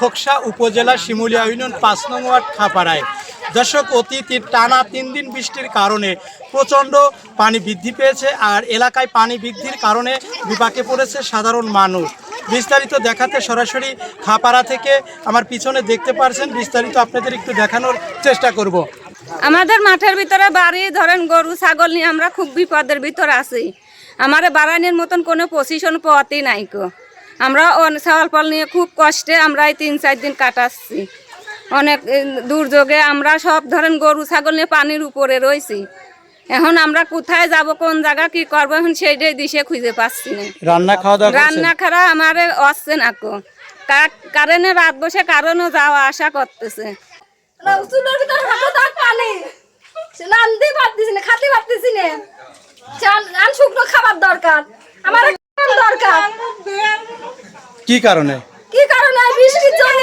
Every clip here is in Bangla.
খোকসা উপজেলা শিমুলিয়া ইউনিয়ন পাঁচ নং ওয়ার্ড খাপাড়ায়। দর্শক অতীতের টানা তিন দিন বৃষ্টির কারণে প্রচণ্ড পানি বৃদ্ধি পেয়েছে আর এলাকায় পানি বৃদ্ধির কারণে বিপাকে পড়েছে সাধারণ মানুষ। বিস্তারিত দেখাতে সরাসরি খাপাড়া থেকে আমার পিছনে দেখতে পারছেন, বিস্তারিত আপনাদের একটু দেখানোর চেষ্টা করব। আমাদের মাঠের ভিতরে বাড়ি, ধরেন গরু, ছাগল নিয়ে আমরা খুব বিপদের ভিতরে আছি। আমার বাড়ানোর মতন কোনো পজিশন পথই নাই কো আমরা অন- চাউল পাল নিয়ে খুব কষ্টে আমরা এই তিন চার দিন কাটাচ্ছি। অনেক দুর্যোগে আমরা সব ধরেন গরু ছাগল নিয়ে পানির উপরে রয়েছি। এখন আমরা কোথায় যাব কোন জায়গা কি করব এখন সেইটাই দিশে খুঁজে পাচ্ছি না। রান্না খাওয়া দাওয়া রান্না খারা আমার আসছে না কো। কা- কারেন্টে রাত বসে কারণও যাওয়া আসা করতেছে। খাবার দরকার। আমার দরকার। কি কারণে? কি কারণে? বৃষ্টির জন্য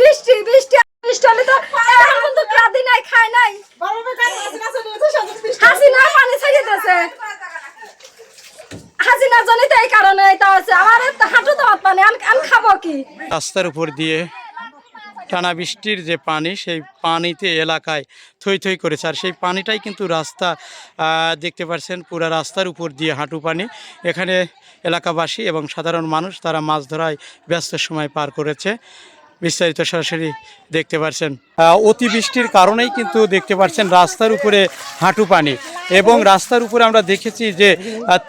বৃষ্টি বৃষ্টি বৃষ্টি হলে তো এখন তো কাঁদি নাই খাই নাই। হাসিনা পানি ছাড়িয়েছে হাসিনার জন্য তো এই কারণে এটা আছে আমার হাঁটু তো পানি আন আন খাব কি? রাস্তার উপর দিয়ে টানা বৃষ্টির যে পানি, সেই পানিতে এলাকায় থই থই করেছে। আর সেই পানিটাই কিন্তু রাস্তা দেখতে পাচ্ছেন পুরা রাস্তার উপর দিয়ে হাঁটু পানি। এখানে এলাকাবাসী এবং সাধারণ মানুষ তারা মাছ ধরায় ব্যস্ত সময় পার করেছে। বিস্তারিত সরাসরি দেখতে পাচ্ছেন। অতিবৃষ্টির কারণেই কিন্তু দেখতে পাচ্ছেন রাস্তার উপরে হাঁটু পানি। এবং রাস্তার উপরে আমরা দেখেছি যে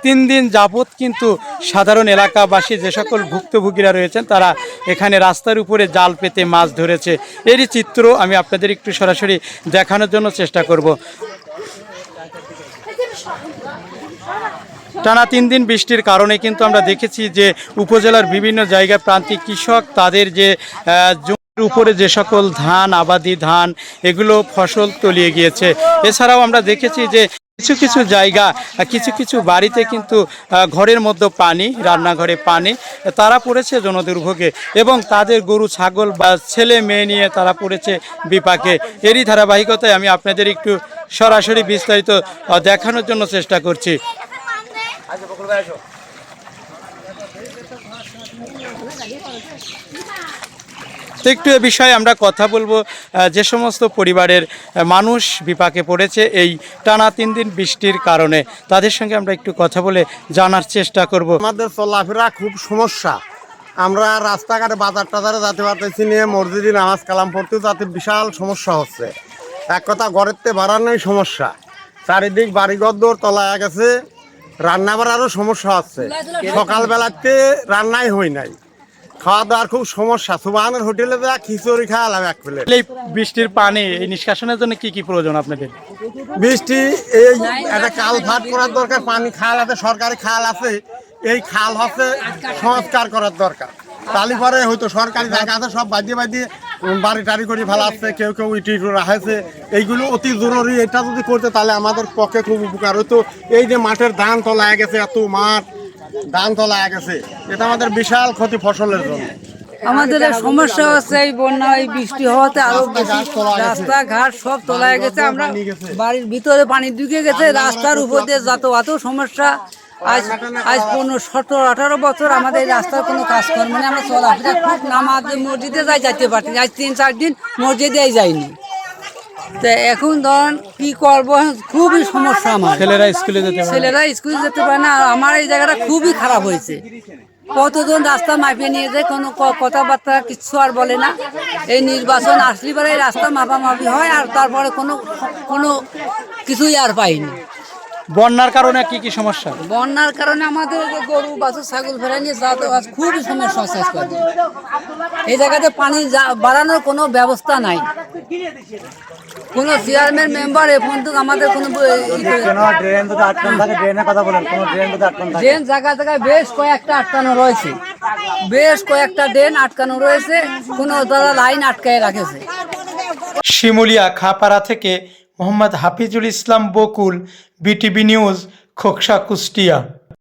তিন দিন যাবৎ কিন্তু সাধারণ এলাকাবাসী যে সকল ভুক্তভোগীরা রয়েছেন, তারা এখানে রাস্তার উপরে জাল পেতে মাছ ধরেছে। এরই চিত্র আমি আপনাদের একটু সরাসরি দেখানোর জন্য চেষ্টা করব। টানা তিন দিন বৃষ্টির কারণে কিন্তু আমরা দেখেছি যে, উপজেলার বিভিন্ন জায়গায় প্রান্তিক কৃষক তাদের যে উপরে যে সকল ধান, আবাদি ধান, এগুলো ফসল তলিয়ে গিয়েছে। এছাড়াও আমরা দেখেছি যে কিছু কিছু জায়গা, কিছু কিছু বাড়িতে কিন্তু ঘরের মধ্যে পানি, রান্নাঘরে পানি, তারা পড়েছে জনদুর্ভোগে এবং তাদের গরু, ছাগল বা ছেলে মেয়ে নিয়ে তারা পড়েছে বিপাকে। এরই ধারাবাহিকতায় আমি আপনাদের একটু সরাসরি বিস্তারিত দেখানোর জন্য চেষ্টা করছি। তো একটু এ বিষয়ে আমরা কথা বলব যে সমস্ত পরিবারের মানুষ বিপাকে পড়েছে এই টানা তিন দিন বৃষ্টির কারণে, তাদের সঙ্গে আমরা একটু কথা বলে জানার চেষ্টা করব। আমাদের চলাফেরা খুব সমস্যা। আমরা রাস্তাঘাটে বাজার টাজারে যাতে পারতেছি নিয়ে মসজিদে নামাজ কালাম পড়তেও যাতে বিশাল সমস্যা হচ্ছে। এক কথা ঘরেরতে বাড়ানোই সমস্যা। চারিদিক বাড়িঘর দৌড় তলায় গেছে রান্না বাড়ারও সমস্যা হচ্ছে। সকালবেলাতে রান্নাই হই নাই। খাওয়া দাওয়ার খুব সমস্যা। সুবাহানের হোটেলে যা খিচুড়ি খাওয়ালাম এক প্লেট। এই বৃষ্টির পানি এই নিষ্কাশনের জন্য কি কি প্রয়োজন আপনাদের? বৃষ্টি এই একটা কাল ভাট করার দরকার পানি খাল আছে সরকারি খাল আছে এই খাল হচ্ছে সংস্কার করার দরকার। তালি পরে হয়তো সরকারি জায়গা আছে সব বাদিয়ে বাদিয়ে বাড়ি টাড়ি করে ফেলাচ্ছে কেউ কেউ ইটি ইটু এইগুলো অতি জরুরি এটা যদি করতে তাহলে আমাদের পক্ষে খুব উপকার। হতো এই যে মাঠের ধান তোলা গেছে এত মাঠ ধান তোলা গেছে এটা আমাদের বিশাল ক্ষতি ফসলের জন্য। আমাদের সমস্যা হচ্ছে এই বন্যা এই বৃষ্টি হওয়াতে আরও বেশি রাস্তাঘাট সব তোলা গেছে। আমরা বাড়ির ভিতরে পানি ঢুকে গেছে। রাস্তার উপর দিয়ে যাতায়াত সমস্যা। আজ আজ পনেরো সতেরো আঠারো বছর আমাদের এই রাস্তার কোনো কাজকর্ম নেই। আমরা চলাফেরা খুব নামাজ মসজিদে যাই যাইতে পারছি আজ তিন চার দিন মসজিদে যাইনি। তো এখন ধরেন কি করব? খুবই সমস্যা আমার। ছেলেরা স্কুলে যেতে ছেলেরা স্কুল যেতে পারে না। আর আমার এই জায়গাটা খুবই খারাপ হয়েছে। কতজন রাস্তা মাপিয়ে নিয়ে যায় কোনো কথাবার্তা কিচ্ছু আর বলে না। এই নির্বাচন আসলে পরে রাস্তা মাপামাপি হয় আর তারপরে কোনো কোনো কিছুই আর পাইনি বন্যার কারণে কি কি সমস্যা? বন্যার কারণে আমাদের গরু বাছুর ছাগল ভেড়া নিয়ে যাতায়াত খুবই সমস্যা হচ্ছে আজকাল এই জায়গাতে পানি বাড়ানোর কোনো ব্যবস্থা নাই। কোনো চেয়ারম্যান মেম্বার এ পর্যন্ত আমাদের কোনো করে- ড্রেন জায়গা জায়গায় বেশ কয়েকটা আটকানো রয়েছে। বেশ কয়েকটা ড্রেন আটকানো রয়েছে কোনো তারা লাইন আটকায় রাখেছে। শিমুলিয়া খাপাড়া থেকে মোহাম্মদ হাফিজুল ইসলাম বকুল বিটিভি নিউজ খোকসা কুষ্টিয়া।